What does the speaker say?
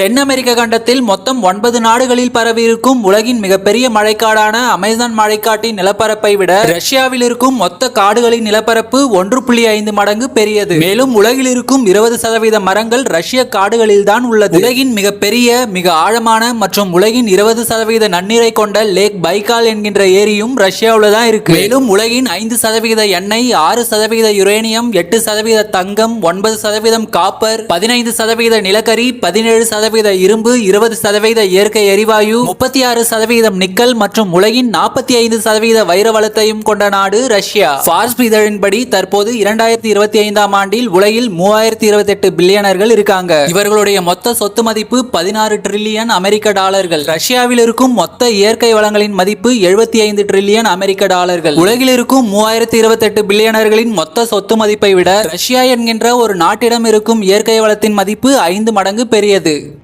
தென் அமெரிக்க கண்டத்தில் மொத்தம் ஒன்பது நாடுகளில் பரவியிருக்கும் உலகின் மிகப்பெரிய மழைக்காடான அமேசான் மழைக்காட்டின் நிலப்பரப்பை விட ரஷ்யாவில் இருக்கும் மொத்த காடுகளின் நிலப்பரப்பு ஒன்று புள்ளி ஐந்து மடங்கு பெரியது. மேலும் உலகில் இருக்கும் இருபது சதவீத மரங்கள் ரஷ்ய காடுகளில் தான் உள்ளது. உலகின் மிகப்பெரிய மிக ஆழமான மற்றும் உலகின் இருபது சதவீத நன்னீரை கொண்ட லேக் பைகால் என்கின்ற ஏரியும் ரஷ்யாவில் தான் இருக்கு. மேலும் உலகின் ஐந்து சதவீத எண்ணெய் ஆறு சதவீத யுரேனியம் எட்டு சதவீத தங்கம் ஒன்பது சதவீதம் காப்பர் பதினைந்து சதவீத நிலக்கரி பதினேழு சதவீத சதவீத இரும்பு இருபது சதவீத இயற்கை எரிவாயு முப்பத்தி ஆறு சதவீதம் நிக்கல் மற்றும் உலகின் நாற்பத்தி ஐந்து சதவீத வைர வளத்தையும் கொண்ட நாடு ரஷ்யா. ஃபார்ஸ் இதழின்படி தற்போது இரண்டாயிரத்தி இருபத்தி ஐந்தாம் ஆண்டில் உலகில் மூவாயிரத்தி இருபத்தி எட்டு பில்லியனர்கள் இருக்காங்க. இவர்களுடைய மொத்த சொத்து மதிப்பு பதினாறு ட்ரில்லியன் அமெரிக்க டாலர்கள். ரஷ்யாவில் இருக்கும் மொத்த இயற்கை வளங்களின் மதிப்பு எழுபத்தி ஐந்து ட்ரில்லியன் அமெரிக்க டாலர்கள். உலகில் இருக்கும் மூவாயிரத்தி இருபத்தி எட்டு பில்லியனர்களின் மொத்த சொத்து மதிப்பை விட ரஷ்யா என்கின்ற ஒரு நாட்டிடம் இருக்கும் இயற்கை வளத்தின் மதிப்பு ஐந்து மடங்கு பெரியது.